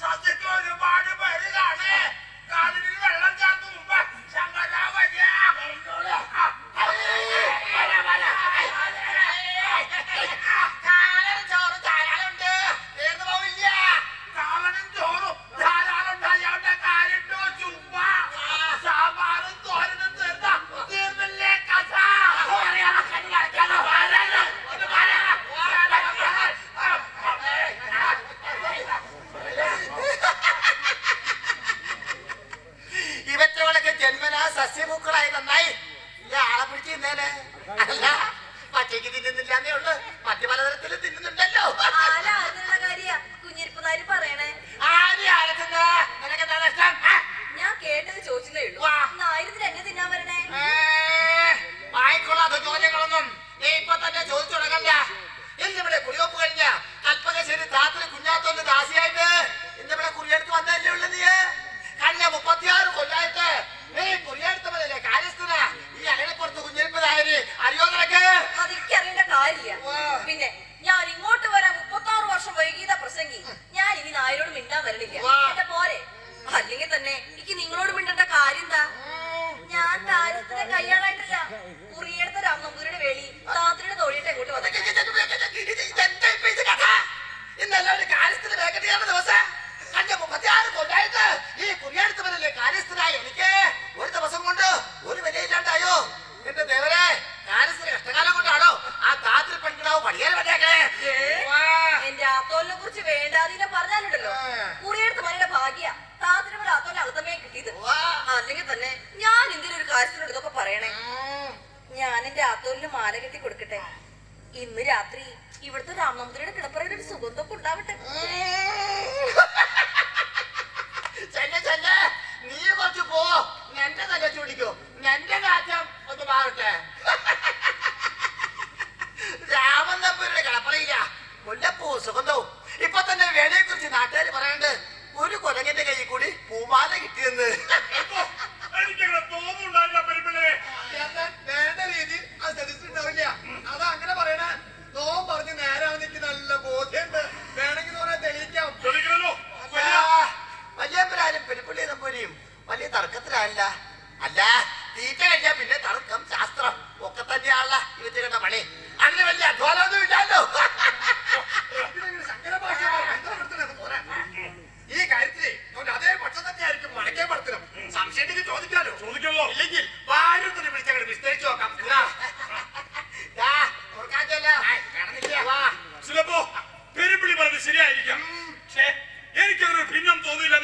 ശത്രുക്കളൊരുപാട് പേര് കാണേ കാലുകൾ തിന്നേനെ അല്ല പച്ചയ്ക്ക് തിന്നുന്നില്ലാന്നേ ഉള്ളു. മറ്റു പലതരത്തിലും തിന്നുന്നുണ്ടല്ലോ. കുഞ്ഞിരിപ്പുകാര് പറയണേ. ഞാൻ കേട്ടത് ചോദിച്ചതേ ഉള്ളൂ. ആയിരത്തിൽ എന്നെ തിന്നാൻ വരണേ? വായിക്കൊള്ളാത്ത ചോദ്യങ്ങളൊന്നും നീ ഇപ്പൊ തന്നെ ചോദിച്ചു തുടങ്ങണ്ട. ഇന്നിവിടെ കുടിവെപ്പ് കഴിഞ്ഞ കൽപ്പകശ്ശേരി താത്തിൽ കുഞ്ഞാത്തോന്റെ ദാസിയായിട്ട്. ഇന്ന് രാത്രി തീറ്റയും വലിയ തർക്കത്തിലാണല്ല അല്ല തീറ്റ കഴിഞ്ഞ പിന്നെ തർക്കം ശാസ്ത്രം ഒക്കെ തന്നെയാണല്ല ഇവരുടെ പണി. അങ്ങനെ വലിയ അധ്വാനമൊന്നും ഇല്ലല്ലോ. ഈ കാര്യത്തിൽ അതേ പക്ഷം തന്നെയായിരിക്കും മടക്കേ പടത്തിലും. സംശയത്തിന് ചോദിക്കാലോ. ചോദിക്കുമോ? ഇല്ലെങ്കിൽ വാരത്തിന് വിളിച്ചു വിസ്തരിച്ചു നോക്കാം. ശരിയായിരിക്കും. പെരുമ്പിളി പക്ഷേ എനിക്കതൊരു ഭിന്നം തോന്നില്ല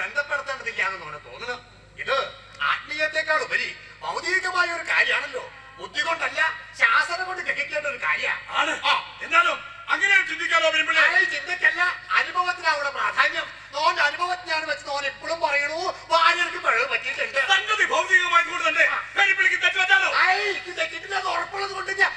ബന്ധപ്പെടുത്തേണ്ടതില്ല എന്നാണ് തോന്നുന്നു. ഇത് ആത്മീയത്തെക്കാൾ ഉപരി ഭൗതികമായ ഒരു കാര്യമാണല്ലോ. ബുദ്ധി കൊണ്ടല്ല ശാസനം കൊണ്ട് ഗ്രഹിക്കേണ്ട ഒരു കാര്യമാണ് എന്നാലും അങ്ങനെ ചിന്തിക്കാനോ ചിന്തക്കല്ല. അനുഭവത്തിനാ പ്രാധാന്യം. നോന്റെ അനുഭവത്തിനാണ് വെച്ച് നോൻ എപ്പോഴും പറയണു വാര്യർക്ക് പഴവ് പറ്റിയിട്ടുണ്ട്. സംഗതി ഭൗതികമായതുകൊണ്ട് തന്നെ തെറ്റിട്ടില്ല ഉറപ്പുള്ളത് കൊണ്ട് ഞാൻ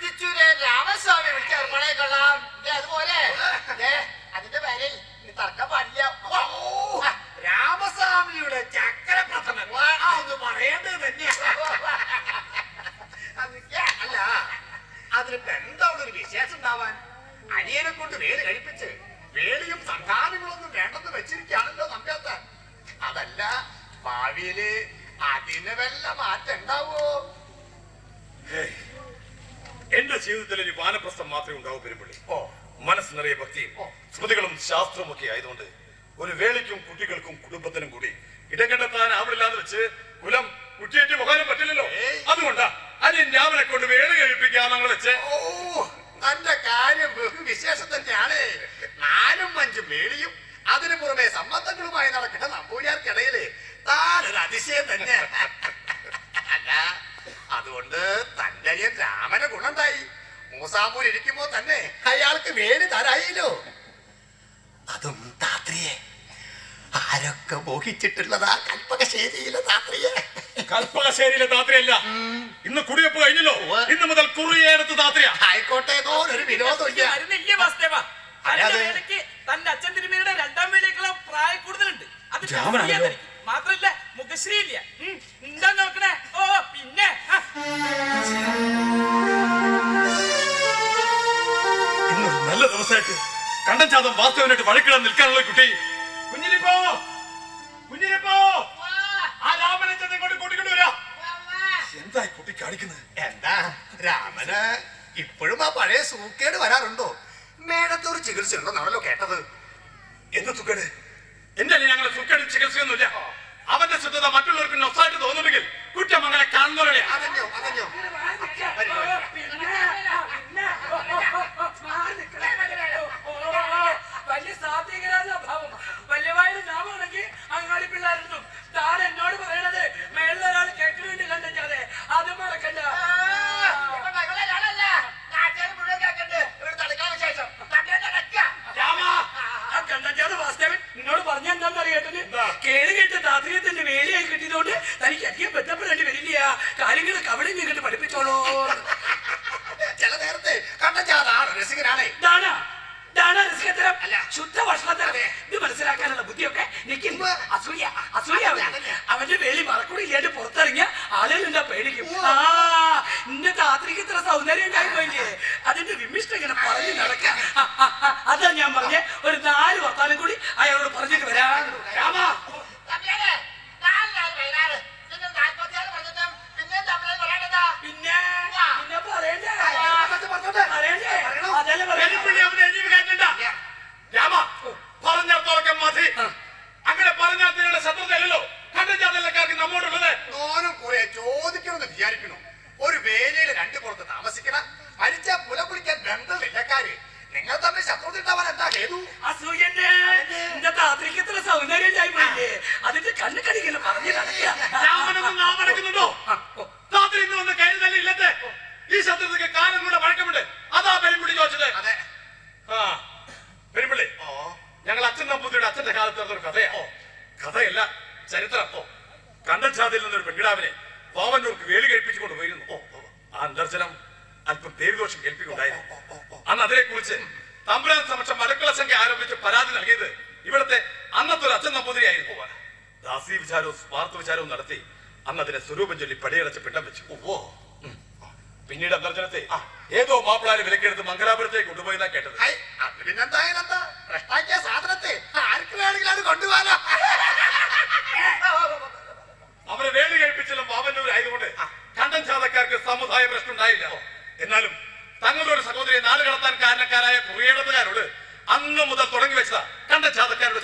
തിച്ചൂരെ രാമസ്വാമി വിളിച്ചാൽ ഏർപ്പാടായി കൊള്ളാം. അതുപോലെ. അതിന്റെ പേരിൽ തർക്കം പാടില്ല. രാമസ്വാമിയുടെ ചക്കര പ്രഥമൻ ഒന്ന് പറയേണ്ടത് തന്നെയാണ് അല്ല അതിനിപ്പോ എന്താ ഒരു വിശേഷം ഉണ്ടാവാൻ? അനിയനെ കൊണ്ട് വേൽ കഴിപ്പിച്ച് വേലിയും സംഘാനങ്ങളൊന്നും വേണ്ടെന്ന് വെച്ചിരിക്കുകയാണല്ലോ നമ്പ്യാത്താൻ. അതല്ല ഭാവിയിൽ അതിന് വല്ല മാറ്റം ഉണ്ടാവോ? ജീവിതത്തിൽ ഒരു വാനപ്രസ്ഥം മാത്രമേ ഉണ്ടാവൂ പെരുമ്പള്ളി. ഓ. മനസ്സ് നിറയെ ഭക്തിയും സ്മൃതികളും ശാസ്ത്രവും ഒക്കെ ആയതുകൊണ്ട് ഒരു വേളയ്ക്കും കുട്ടികൾക്കും കുടുംബത്തിനും കൂടി ഇടം കണ്ടെത്താൻ ആവില്ലാന്ന് വെച്ച് കുലം കുറ്റിയേറ്റ് പോകാനും പറ്റില്ലല്ലോ. അതുകൊണ്ടാ അനിയൻ രാമനെ കൊണ്ട് വേള കഴിപ്പിക്കാന്നങ്ങൾ വെച്ച്. ഓ തന്റെ കാര്യം ബഹു വിശേഷം തന്നെയാണ് നാലും അഞ്ചും വേളിയും അതിനു പുറമെ സമ്മതങ്ങളുമായി നടക്കുന്ന നമ്പൂരിയാർക്കിടയിൽ താനൊരു അതിശയം തന്നെ. അല്ല അതുകൊണ്ട് തന്റെ അനിയൻ രാമന് ഗുണന്തായി മൂസാമ്പൂർ ഇരിക്കുമ്പോ തന്നെ അയാൾക്ക് വേര് തരായില്ലോ. അതും താത്രിയെ ആരൊക്കെ മോഹിച്ചിട്ടുള്ളതാ കൽപ്പകശേരിയിലെ താത്രിയെ? കൽപ്പകശേരിയിലെ താത്രിയല്ല. ഇന്ന് കുടിവെപ്പ് കഴിഞ്ഞല്ലോ. ഇന്ന് മുതൽ കുറിയേടത്ത് താത്രിയ. ആയിക്കോട്ടെ ഒരു വിനോദമില്ല തന്റെ. അച്ഛൻ തിരുമേനിയുടെ രണ്ടാം വേലയ്ക്കുള്ള പ്രായ കൂടുതലുണ്ട്. അത്. മാത്രല്ല മുഖശ്രീ ഇല്ല എന്താ നോക്കണേ. ഓ പിന്നെ. ഇന്നൊരു നല്ല ദിവസമായിട്ട് കണ്ടൻ ചാതം വാസ്തവനായിട്ട് വഴക്കിടാൻ നിൽക്കാനുള്ള കുട്ടി. കുഞ്ഞിരിപ്പോ കുഞ്ഞിരിപ്പോ ആ രാമനെ ചെന്ന് ഇങ്ങോട്ട് കൂട്ടിക്കൊണ്ട് വരാ. എന്തായി കുട്ടി കാണിക്കുന്നത്? എന്താ? രാമന് ഇപ്പോഴും ആ പഴയ സൂക്കേട് വരാറുണ്ടോ? മേടത്തൊരു ചികിത്സ ഉണ്ടെന്നാണല്ലോ കേട്ടത്. എന്ത് സുഖേട് എന്റെ ഞങ്ങളെ സുഖേട് ചികിത്സയൊന്നുമില്ല. അവന്റെ ശുദ്ധത മറ്റുള്ളവർക്ക് നൊസായിട്ട് തോന്നുന്നുണ്ടെങ്കിൽ കുറ്റം അങ്ങനെ കാണുന്നവരെയാ രസികനാണേ. ദാന ദാന രസികത്തരം അല്ല. ശുദ്ധ ഭക്ഷണത്തരം. ഇത് മനസ്സിലാക്കാനുള്ള ബുദ്ധിയൊക്കെ നിൽക്കും ഉവ്വ്. അസൂയ അസൂയ. അവന്റെ വേലി മറക്കൂടി ഇല്ലാണ്ട് പുറത്തിറങ്ങിയ ആളുകൾ പേടിക്കും. ആ നിന്റെ താത്രിക്ക് ഇത്ര സൗന്ദര്യം ഉണ്ടായി പോയില്ലേ? അതിന്റെ വിമിഷ്ടം ഇങ്ങനെ പറഞ്ഞു നടക്ക. അതാ ഞാൻ പറഞ്ഞ ഒരു നാല് വർത്താനം കൂടി അയാളോട് പറഞ്ഞിട്ട് വരാം. രാമ തമ്മിയാരെ നാലിനാല് വൈകാറ് നിങ്ങൾ നാൽപ്പത്തിയാറ് പറഞ്ഞിട്ടും പിന്നെയും തമ്മിൽ പറയേണ്ടതാ പിന്നെ പിന്നെ പറയണ്ടേ പറഞ്ഞോട്ടെ പറയണ്ടേ അതല്ലേ പെരുമ്പിള്ളി പറയണ്ടേ അവനെ എരിവ് കയറ്റണ്ട. രാമ പറഞ്ഞിടത്തോളൊക്കെ മതി അങ്ങനെ പറഞ്ഞാൽ തിരുടെ ശത്രുതയല്ലോ കണ്ടൻ ചാതല്ലക്കാർക്ക് നമ്മോടുള്ളത് ഓനും കുറെ ചോദിക്കണമെന്ന് വിചാരിക്കണു ഒരു വേലിയിൽ രണ്ടു പുറത്ത് താമസിക്കണം മരിച്ച പുല കുളിക്കാൻ ബന്ധമില്ലക്കാര് നിങ്ങൾ തമ്മിൽ ശത്രുത ഉണ്ടാവാൻ എന്താ ഹേതു അസൂയന്റെ എന്റെ താത്രിക്ക് ഇത്ര സൗന്ദര്യം ഉണ്ടായി പോയില്ലേ അതിന്റെ കണ്ണ് കടിക്കുന്ന പറഞ്ഞു നടക്കുക രാമനൊന്നും നാം അടക്കുന്നുണ്ടോ രാത്രി ഇന്ന് വന്ന് കരുതല്ല ഇല്ലത്തെ ഈ ശത്രുതയ്ക്ക് കാലം കൂടെ വഴക്കമുണ്ട് അതാ പെരുമ്പിള്ളി ചോദിച്ചത്? ആ പെരുമ്പിള്ളി. ഞങ്ങൾ അച്ഛൻ നമ്പൂതിരിയുടെ അച്ഛന്റെ കാലത്ത് നടന്നൊരു കഥയാ. കഥയല്ല ചരിത്രം. കണ്ടൻ ചാതിൽ നിന്നൊരു പെൺകിടാവിനെ പാവന്നൂർക്ക് വേലി കഴിപ്പിച്ചു കൊണ്ടുപോയിരുന്നു ആ അന്തർജനം അല്പം പേരുദോഷം കേൾപ്പിക്കുണ്ടായിരുന്നു അന്ന് അതിനെ കുറിച്ച് തമ്പുരാൻ സമക്ഷം മരക്കള സംഖ്യ ആരോപിച്ച് പരാതി നൽകിയത് ഇവിടുത്തെ അന്നത്തെ ഒരു അച്ഛൻ നമ്പൂതിരിയായിരുന്നു. ദാസി വിചാരവും സ്വാർത്ഥ വിചാരവും നടത്തി അന്ന് അതിനെ സ്വരൂപം ചൊല്ലി പടിയടച്ച് പിണ്ടം വെച്ചു. ഓ. പിന്നീട് അന്തർജനത്തെ ഏതോ മാപ്പിളാരെ വിലക്കെടുത്ത് മംഗലാപുരത്തേക്ക് കൊണ്ടുപോയെന്നാ കേട്ടത്. പിന്നെന്തായാലും എന്താ സാധനത്തെ ആർക്ക് വേണമെങ്കിലും അത് കൊണ്ടുപോകാലോ. അവരെ വേലി കഴിപ്പിച്ചെല്ലാം പാവന്നൂർ ആയതുകൊണ്ട് കണ്ടൻ ചാതക്കാർക്ക് സമുദായ പ്രശ്നം ഉണ്ടായില്ല എന്നാലും തങ്ങളുടെ ഒരു സഹോദരിയെ നാട് കടത്താൻ കാരണക്കാരായ കുറിയേടത്തുകാരോട് അന്ന് മുതൽ തുടങ്ങി വെച്ചതാ കണ്ടൻ ചാതക്കാരുടെ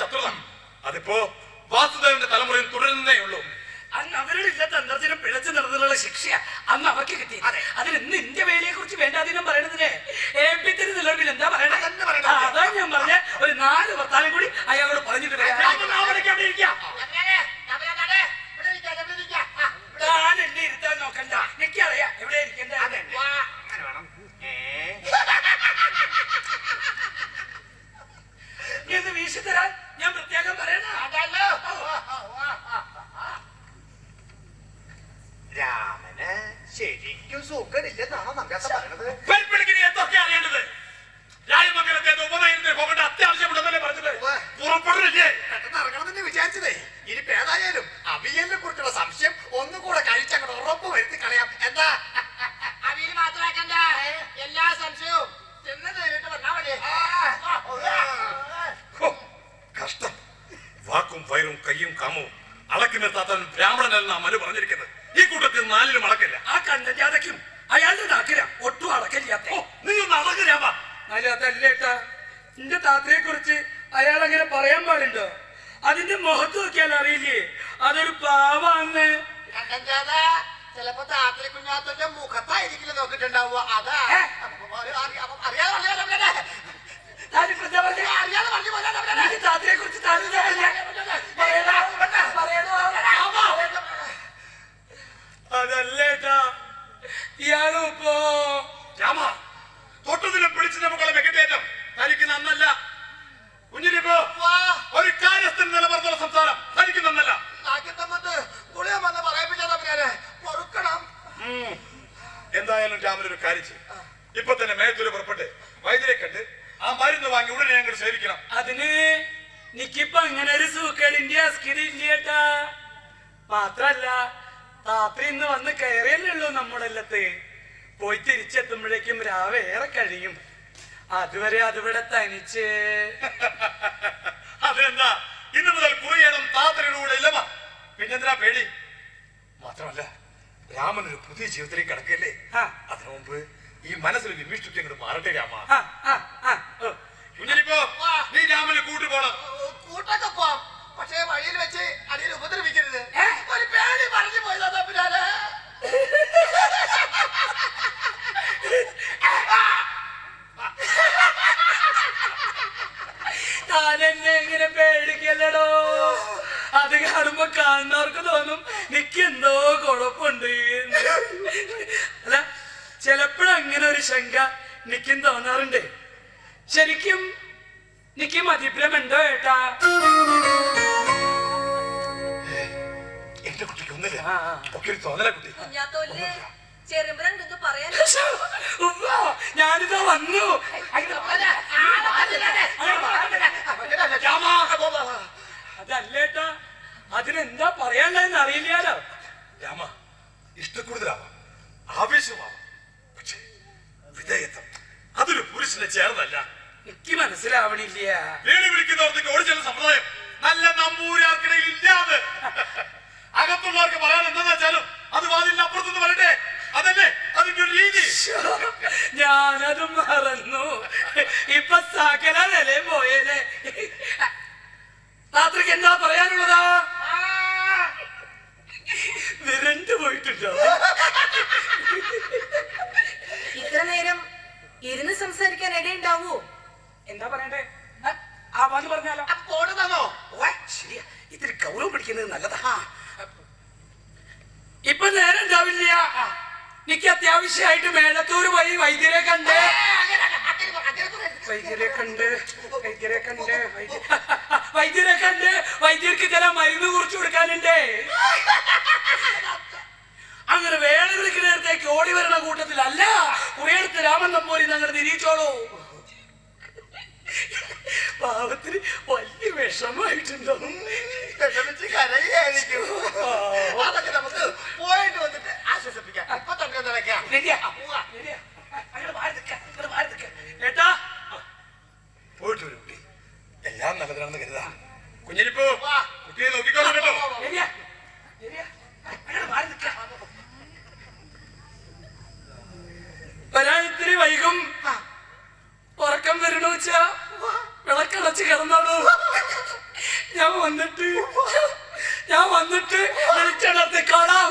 അല്ല അതല്ലേട്ടാ എന്റെ താത്തയെ കുറിച്ച് അയാൾ അങ്ങനെ പറയാൻ പാടുണ്ടോ? അതിന്റെ മുഖത്ത് നോക്കിയാൽ അറിയില്ലേ? അതൊരു പാവാന്ന്. ചിലപ്പോ താത്തിരി കുഞ്ഞാത്തന്റെ മുഖത്തായിരിക്കില്ല നോക്കിട്ടുണ്ടാവുക അതാ. താത്തയെ കുറിച്ച്. അതല്ലേട്ടാ ഇയാളും ഇപ്പോ രാമ. തൊട്ടതിനും പിടിച്ചതിനും മക്കളെ വെക്കറ്റേറ്റം തനിക്ക് നന്നല്ല. കുഞ്ഞിരിപ്പോ ഒരു കാര്യസ്ഥൻ നിലനിർത്തുന്ന സംസാരം തനിക്ക് നന്നല്ല. എന്തായാലും രാമനൊരു കാര്യം ചെയ്യും. ഇപ്പൊ തന്നെ മേത്തൂര് പുറപ്പെട്ട് വൈദ്യരെ കണ്ട് ആ മരുന്ന് വാങ്ങി ഉടനെ ഞങ്ങൾ സേവിക്കണം. അതിന് നിക്കിപ്പോ അങ്ങനെ ഒരു സൂക്കേടിന്റെ അസ്കിരി ഇല്ലേട്ടാ മാത്രല്ല രാത്രി ഇന്ന് വന്ന് കയറിയല്ലേ ഉള്ളൂ നമ്മുടെ എല്ലാത്ത് പോയി തിരിച്ചെത്തുമ്പോഴേക്കും രാവേറെ കഴിയും. അതുവരെ അതിവിടെ തനിച്ച്. അതെന്താ? ഇന്ന് മുതൽ കുറിയേടം താത്തയുടെ ഇല്ലമ്മ. പിന്നെന്തിനാ പേടി? മാത്രമല്ല രാമൻ ഒരു പുതിയ ജീവിതത്തിലേക്ക് കിടക്കല്ലേ. അതിനു മുമ്പ് ഈ മനസ്സിൽ വിമിഷ്ടൊക്കെ അങ്ങോട്ട് മാറട്ടെ രാമ. കുഞ്ഞിനിപ്പോ നീ രാമനെ കൂട്ടു പോണം. കൂട്ടൊക്കെ പോവാം. പക്ഷേ വഴിയിൽ വെച്ച് അടിയിൽ ഉപദ്രവിക്കരുത്? ഒരു പേടി പറഞ്ഞു പോയതാ തമ്പിലാൽ താൻ എന്നെ എങ്ങനെ പേടിക്കല്ലടോ. അത് കാണുമ്പോ കാണുന്നവർക്ക് തോന്നും നിക്ക് എന്തോ കുഴപ്പമുണ്ട്. അല്ല ചിലപ്പോഴങ്ങനെ ഒരു ശങ്ക നിക്കും തോന്നാറുണ്ട്. ശരിക്കും നിക്ക് മതിഭ്രമുണ്ടോ ഏട്ടാ? എന്റെ കുട്ടിക്ക് ഒന്നില്ല ആ, ആ. ഒക്കെ ഒരു തോന്നല കുട്ടി. കുഞ്ഞാത്തോലിന് ചെറുമ്പുരണ്ടെന്ന് പറയാൻ ഞാനിതാ വന്നു. അതല്ലേട്ടാ അതിനെന്താ പറയാനുള്ളതെന്ന് അറിയില്ലാലോ രാമ ഇഷ്ടക്കൂടുതലാവാം. ആവേശമാവാം. പക്ഷേ വിധേയത്വം അതൊരു പുരുഷനെ ചേർന്നല്ല എനിക്ക് മനസ്സിലാവണില്ല. വേണി വിളിക്കുന്നവർക്ക് ഓടിച്ചെന്ന സമ്പ്രദായം നല്ല നമ്പൂരാർക്കിടയിൽ ഇല്ലാതെ അകത്തുള്ളവർക്ക് പറയാൻ എന്താന്ന് വെച്ചാലും അത് വാതിലിന് അപ്പുറത്തുനിന്ന് പറയട്ടെ അതല്ലേ? അതിന്റെ ഒരു രീതി. ഞാനത് മറന്നു. ഇപ്പൊ സകല നിലയും പോയേനെ. രാത്രിക്ക് എന്താ പറയാനുള്ളതാ? വിരണ്ടു പോയിട്ടുണ്ടോ? ഇത്ര നേരം ഇരുന്ന് സംസാരിക്കാൻ ഇടയുണ്ടാവോ എന്താ പറയണ്ടേ? ആ, വന്ന് പറഞ്ഞാലോ? ഓ, ശരിയാ. ഇത്തിരി ഗൗരവം പിടിക്കുന്നത് നല്ലതാ. ഇപ്പൊ നേരം ഉണ്ടാവില്ല. എനിക്ക് അത്യാവശ്യമായിട്ട് മേലത്തൂര് പോയി വൈദ്യരെ കണ്ട്. വൈദ്യരെ കണ്ട് വൈദ്യരെ കണ്ട് വൈദ്യരെ കണ്ട്. വൈദ്യർക്ക് ചില മരുന്ന് കുറിച്ച് കൊടുക്കാനുണ്ട്. അങ്ങനെ വേള വിളിക്കുന്ന നേരത്തേക്ക് ഓടി വരണ കൂട്ടത്തിലല്ല കുറേടുത്ത് രാമൻ നമ്പൂരി അങ്ങനെ തിരിച്ചോളൂ. പാവത്തിന് വലിയ വിഷമായിട്ടുണ്ടാവും വിഷമിച്ച് കരയായിരിക്കും. അതൊക്കെ നമുക്ക് പോയിട്ട് വന്നിട്ട് ആശ്വസിപ്പിക്കാം ഇപ്പൊ തക്കം തിളക്കാം പോയിട്ട് വരും കുട്ടി എല്ലാം നല്ലതിനാണെന്ന് കരുതാ കുഞ്ഞിനിപ്പോ കുട്ടിയെ നോക്കിക്കോളൂ കേട്ടോ വരാൻ ഇത്തിരി വൈകും. ഉറക്കം വരണോ വെച്ചാ വിളക്കടച്ച് കിടന്നാണോ ഞാൻ വന്നിട്ട് ഞാൻ വന്നിട്ട് വിളിച്ചടത്ത് കാണാം.